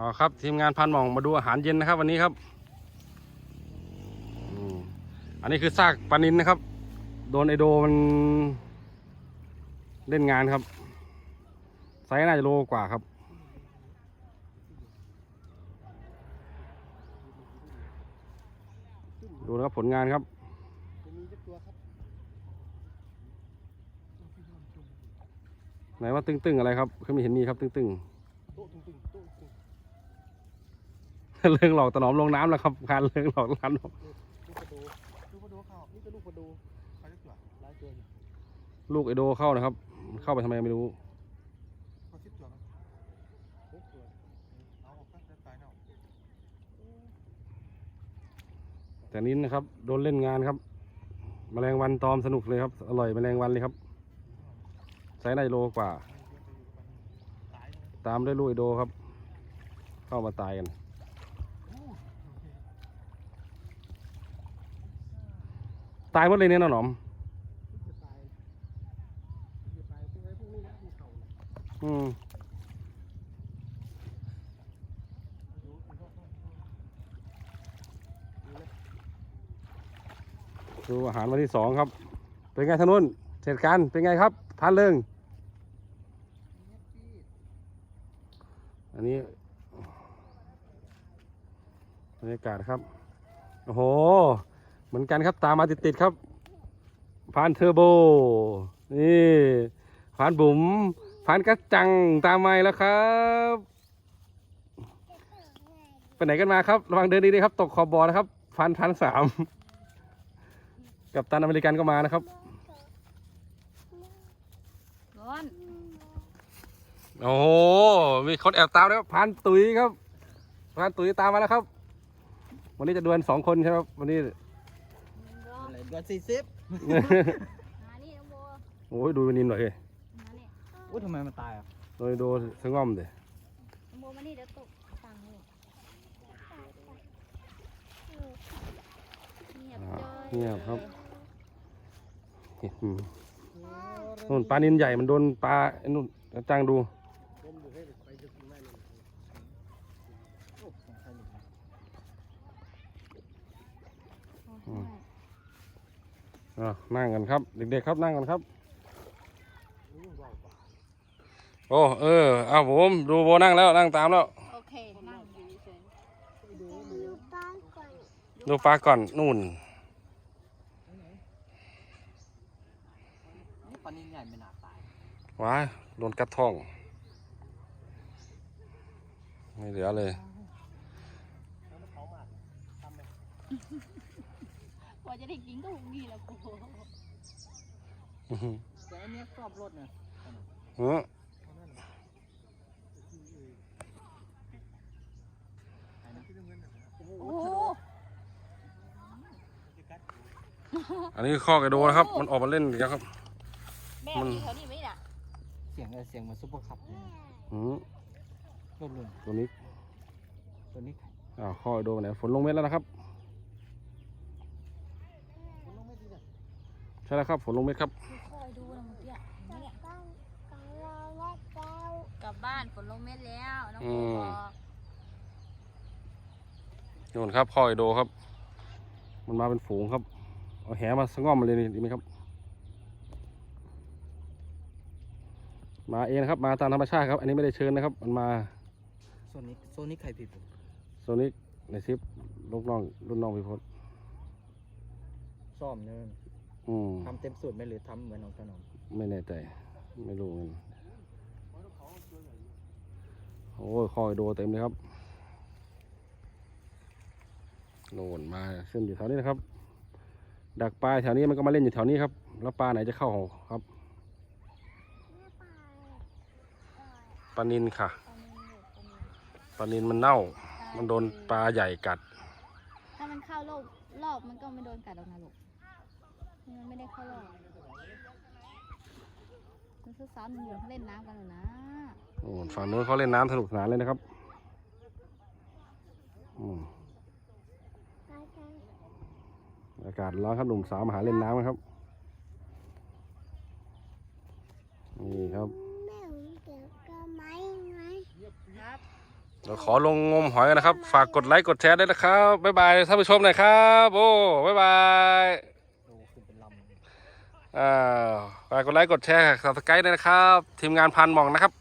อ๋อครับทีมงานพันหมองมาดูอาหารเย็นนะครับ วันนี้ครับอันนี้คือซากปลานินนะครับ โดนไอโดมันเล่นงานครับไซส์น่าจะโลกว่าครับ ดูนะครับผลงานครับไหนว่าตึงๆอะไรครับคือไม่เห็นมีครับตึงๆ เรื่องหลอกตะหนอมลงน้ำแล้วครับการเรื่องหลอกร้านลูกกระโดลูกกระโดเข้านี่ก็ลูกกระโดใครสักตัวหลายตัวอยู่ลูกไอโดเข้านะครับ เข้าไปทำไมไม่รู้ก็สิบตัวมั้งหกตัวเอาออกก็จะตายเนาแต่นี้นะครับ โดนเล่นงานครับ แมลงวันตอมสนุกเลยครับ อร่อยแมลงวันเลยครับไซส์น่าจะโลกว่าตายเลยตามด้วยลูกไอโดครับ เข้ามาตายกัน ตายหมดเลยเนี่ยน้องหนอมอืมดูอาหารวันที่สองครับ เป็นไงทางนู้นเสร็จการเป็นไงครับพันเริงอันนี้บรรยากาศครับ โอ้โห เหมือนกันครับตามมาติดๆครับพานเทอร์โบนี่พานบุ๋มพานกระจังตามมาอีกแล้วครับไปไหนกันมาครับระวังเดินดีๆครับ ตกขอบบอนะครับพันพันสามกับตันอเมริกันก็มานะครับร้อนโอ้โหมีคนแอบตามแล้วพันตุ๋ยครับพันตุ๋ยตามมาแล้วครับ วันนี้จะดวลสองคนใช่ไหมครับ วันนี้ ร้อนอะไรเดือนสี่สิบมานี่น้องโบโอ้ยดูวันนินหน่อยเฮ้ยมานี่โอ้ทำไมมันตายอะโดยโดนสงอมเดยน้องโบมานี่เดี๋ยวตกฟังเลยเงียบอ่าจ้อยเงียบครับอืมนู่นปลานินใหญ่มันโดนปลาไอ้นู่นจ้างดูผมดูให้ไปจะกินได้เลยโอ้ของใครหลุดมาโอ้ยอ่า นั่งกันครับ เด็กๆครับนั่งกันครับ โอ้เออเอาผมดูโบนั่งแล้วนั่งตามแล้ว โอเค นั่งดูปลาก่อนนู่นปลานินใหญ่ไม่น่าตายว้าโดนกัดท้อง ไม่เหลือเลย วมันเขามาทำไหมกว่าจะได้กินก็หุงนี่แหละกูอื้อหือแต่อันเนี้ยกรอบรถเนี่ยเออเอานั่นน่ะไอ้นั่นที่น้ำเงินน่ะโอ้โหโอ้โหจะกัดอันนี้ข้อกระโดนะครับ มันออกมาเล่นอีกแล้วครับ แม่มันมีแถวนี้ไหมน่ะเสียงอะไรเสียงเหมันซุปเปอร์คัพเลยอืมรถลุงตัวนี้ ตัวนี้อ้าวข้อกระโดไหนฝนลงเม็ดแล้วนะครับ คุณลุงไม่ดีนะ ใช่แล้วครับฝนลงเม็ดครับคอยดูนะเมื่อกี้เห็นไหมเนี่ยกลับบ้านฝนลงเม็ดแล้วน้องโบบอกนู่นครับข้อกระโดครับ มันมาเป็นฝูงครับ เอาแหมาสะง่อมมาเลยนี่ดีไหมครับ มาเองนะครับ มาตามธรรมชาติครับ อันนี้ไม่ได้เชิญนะครับ มันมาโซนิกโซนิกใครผิดผมโซนิกในซิปลูกน้องรุ่นน้องพิพศซ่อมเนี่ยอืม ทำเต็มสูตรไหมหรือทำเหมือนน้องถนอมไม่แน่ใจ ไม่รู้เหมือนกันโอ้ยคอยโดเต็มเลยครับโน่นมาขึ้นอยู่แถวนี้นะครับ ดักปลาแถวนี้มันก็มาเล่นอยู่แถวนี้ครับ แล้วปลาไหนจะเข้าครับปลานินค่ะตอนนี้อยู่ตรงนี้ปลานินมันเน่า มันโดนปลาใหญ่กัด ถ้ามันเข้ารอบรอบมันก็ไม่โดนกัดหรอกนะลูกนี่ นไม่ได้เข้ารอบมันคือซ้อมอยู่เขาเล่นน้ำกันอยู่นะโอ้ฝั่งนู้นเขาเล่นน้ำสนุกสนานเลยนะครับอืมอากาศร้อนครับหนุ่มสาวมาหาเล่นน้ำนะครับ นี่ครับเราขอลงงมหอยนะครับ ฝากกดไลค์ กดแชร์ด้วยนะครับ บ๊ายบายท่านผู้ชมหน่อยครับ โอ้ บ๊ายบาย กดไลค์กดแชร์สับสไครต์ด้วยนะครับ ทีมงานพันมองนะครับ